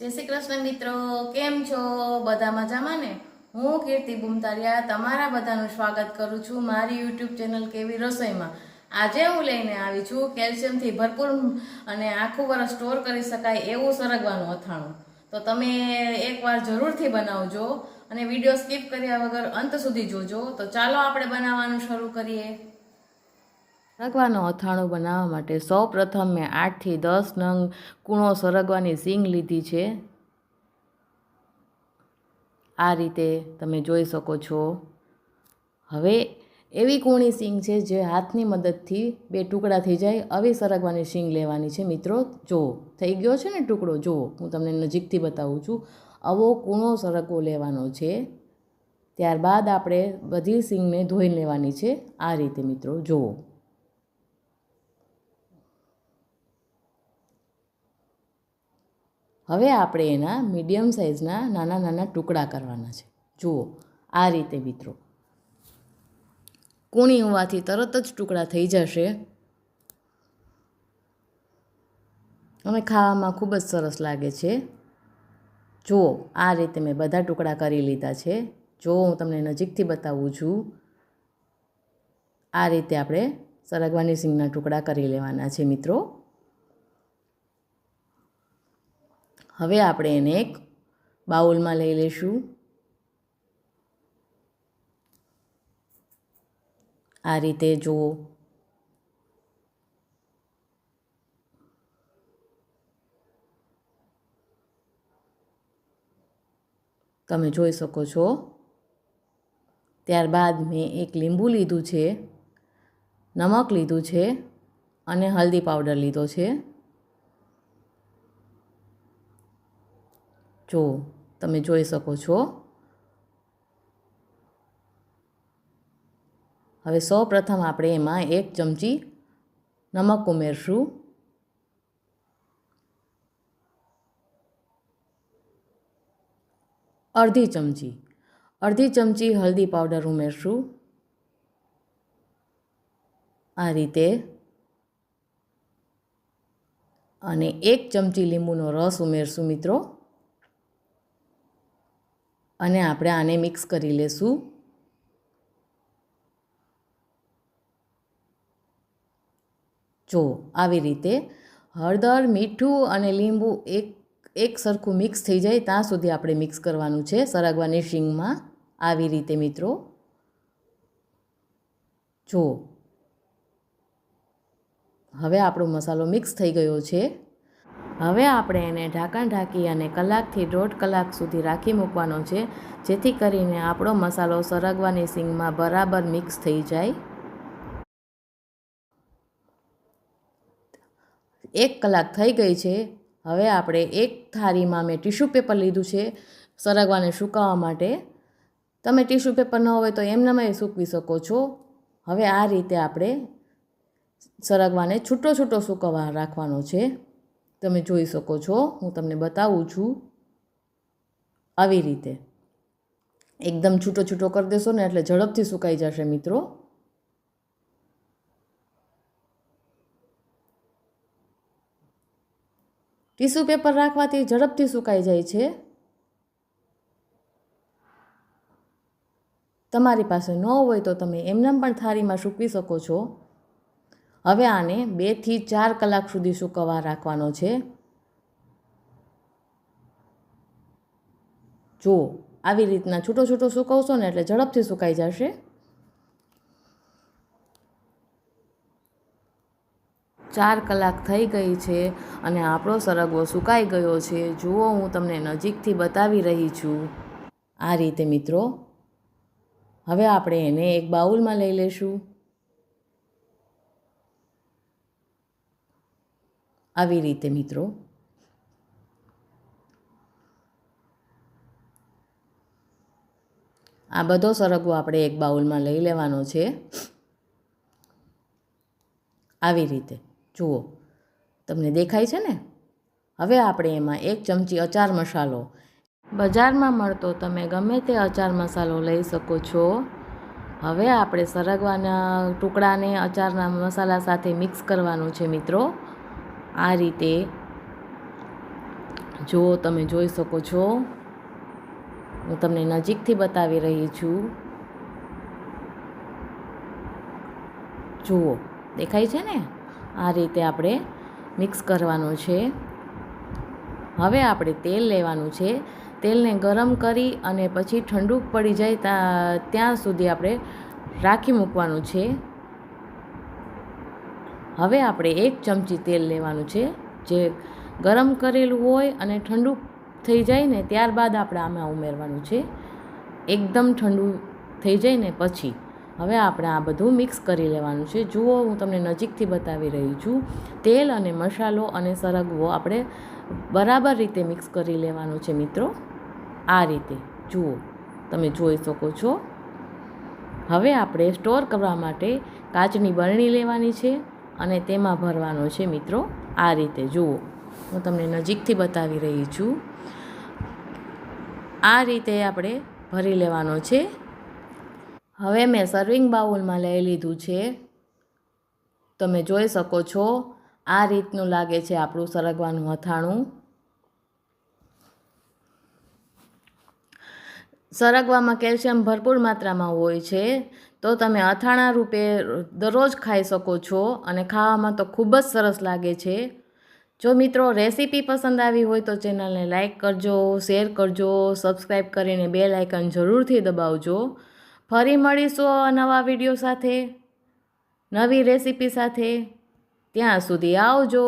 જય શ્રી કૃષ્ણ મિત્રો, કેમ છો? બધા મજામાં ને? હું કીર્તિ બુમતારિયા તમારા બધાનું સ્વાગત કરું છું મારી યુટ્યુબ ચેનલ કેવી રસોઈમાં. આજે હું લઈને આવી છું કેલ્શિયમથી ભરપૂર અને આખું વર્ષ સ્ટોર કરી શકાય એવું સરગવાનું અથાણું. તો તમે એકવાર જરૂરથી બનાવજો અને વીડિયો સ્કીપ કર્યા વગર અંત સુધી જોજો. તો ચાલો આપણે બનાવવાનું શરૂ કરીએ. સરગવાનું અથાણું બનાવવા માટે સૌ પ્રથમ મેં આઠથી દસ નંગ કૂણો સરગવાની સીંગ લીધી છે. આ રીતે તમે જોઈ શકો છો. હવે એવી કૂણી સીંગ છે જે હાથની મદદથી બે ટુકડા થઈ જાય, આવી સરગવાની સીંગ લેવાની છે. મિત્રો, જો, થઈ ગયો છે ને ટુકડો? જુઓ હું તમને નજીકથી બતાવું છું. આવો કૂણો સરગવો લેવાનો છે. ત્યારબાદ આપણે બધી સીંગને ધોઈ લેવાની છે. આ રીતે મિત્રો જુઓ હવે આપણે એના મીડિયમ સાઇઝના નાના નાના ટુકડા કરવાના છે. જુઓ, આ રીતે મિત્રો કૂણી હોવાથી તરત જ ટુકડા થઈ જશે. અને ખાવામાં ખૂબ જ સરસ લાગે છે. જુઓ, આ રીતે મેં બધા ટુકડા કરી લીધા છે. જો હું તમને નજીકથી બતાવું છું, આ રીતે આપણે સરગવાની સિંગના ટુકડા કરી લેવાના છે મિત્રો. હવે આપણે એને એક બાઉલમાં લઈ લઈશું. આ રીતે જુઓ. તમે જોઈ શકો છો. ત્યારબાદ મેં એક લીંબુ લીધું છે, નમક લીધું છે અને હલ્દી પાવડર લીધો છે. જો તમે જોઈ શકો છો. હવે સૌ પ્રથમ આપણે એમાં એક ચમચી નમક ઉમેરશું. અડધી ચમચી. અડધી ચમચી હલ્દી પાવડર ઉમેરશું. આ રીતે. અને એક ચમચી લીંબુનો રસ ઉમેરશું મિત્રો. અને આપણે આને મિક્સ કરી લેશું. જો, આવી રીતે હળદર, મીઠું અને લીંબુ એક એક સરખું મિક્સ થઈ જાય, ત્યાં સુધી આપણે મિક્સ કરવાનું છે સરગવાની શીંગમાં. આવી રીતે મિત્રો. જો. હવે આપણો મસાલો મિક્સ થઈ ગયો છે. હવે આપણે એને ઢાંકણ ઢાંકી અને કલાકથી દોઢ કલાક સુધી રાખી મૂકવાનો છે, જેથી કરીને આપણો મસાલો સરગવાની સિંગમાં બરાબર મિક્સ થઈ જાય. એક કલાક થઈ ગઈ છે. હવે આપણે એક થાળીમાં મેં ટીશ્યુ પેપર લીધું છે સરગવાને સુકાવવા માટે. તમે ટીશ્યુ પેપર ન હોય તો એમનામાં સૂકવી શકો છો. હવે આ રીતે આપણે સરગવાને છૂટો છૂટો સૂકવવા રાખવાનો છે. તમે જોઈ શકો છો. હું તમને બતાવું છું. આવી રીતે. એકદમ છૂટો છૂટો કરી દેશો ને એટલે ઝડપથી સુકાઈ જશે મિત્રો. ટીશ્યુ પેપર રાખવાથી ઝડપથી સુકાઈ જાય છે. તમારી પાસે ન હોય તો તમે એમનેમ પણ થાળીમાં સૂકવી શકો છો. હવે આને બેથી ચાર કલાક સુધી સૂકવવા રાખવાનો છે. જુઓ, આવી રીતના છૂટો છૂટો સૂકવશો ને એટલે ઝડપથી સુકાઈ જશે. ચાર કલાક થઈ ગઈ છે અને આપણો સરગવો સુકાઈ ગયો છે. જુઓ, હું તમને નજીકથી બતાવી રહી છું. આ રીતે મિત્રો, હવે આપણે એને એક બાઉલમાં લઈ લઈશું આવી રીતે, મિત્રો. આ બધો સરગવો આપણે એક બાઉલમાં લઈ લેવાનો છે. આવી રીતે. જુઓ. તમને દેખાય છે ને? હવે આપણે એમાં એક ચમચી અચાર મસાલો. બજારમાં મળતો તમે ગમે તે અચાર મસાલો લઈ શકો છો. હવે આપણે સરગવાના ટુકડાને અચારના મસાલા સાથે મિક્સ કરવાનું છે, મિત્રો. આ રીતે જો તમે જોઈ શકો છો, હું તમને નજીકથી બતાવી રહી છું. જુઓ, દેખાય છે ને? આ રીતે આપણે મિક્સ કરવાનું છે. હવે આપણે તેલ લેવાનું છે. તેલને ગરમ કરી અને પછી ઠંડુ પડી જાય ત્યાં સુધી આપણે રાખી મૂકવાનું છે. હવે આપણે એક ચમચી તેલ લેવાનું છે, જે ગરમ કરેલું હોય અને ઠંડુ થઈ જાય ને ત્યારબાદ આપણે આમાં ઉમેરવાનું છે. એકદમ ઠંડુ થઈ જાય ને પછી હવે આપણે આ બધું મિક્સ કરી લેવાનું છે. જુઓ, હું તમને નજીકથી બતાવી રહી છું. તેલ અને મસાલો અને સરગવો આપણે બરાબર રીતે મિક્સ કરી લેવાનું છે મિત્રો. આ રીતે. જુઓ, તમે જોઈ શકો છો. હવે આપણે સ્ટોર કરવા માટે કાચની બરણી લેવાની છે. અને તેમાં ભરવાનો છે મિત્રો, આ રીતે જુઓ. હું તમને નજીકથી બતાવી રહી છું. આ રીતે આપણે ભરી લેવાનો છે. હવે મેં સર્વિંગ બાઉલમાં લઈ લીધું છે. તમે જોઈ શકો છો, આ રીતનું લાગે છે આપણું સરગવાનું અથાણું. સરગવામાં કેલ્શિયમ ભરપૂર માત્રામાં હોય છે. તો તમે અથાણા રૂપે દરરોજ ખાઈ શકો છો અને ખાવામાં તો ખૂબ જ સરસ લાગે છે. જો મિત્રો રેસીપી પસંદ આવી હોય તો ચેનલને લાઇક કરજો, શેર કરજો સબસ્ક્રાઈબ કરીને બે લાઇકન જરૂરથી દબાવજો. ફરી મળીશું નવા વીડિયો સાથે, નવી રેસીપી સાથે. ત્યાં સુધી આવજો.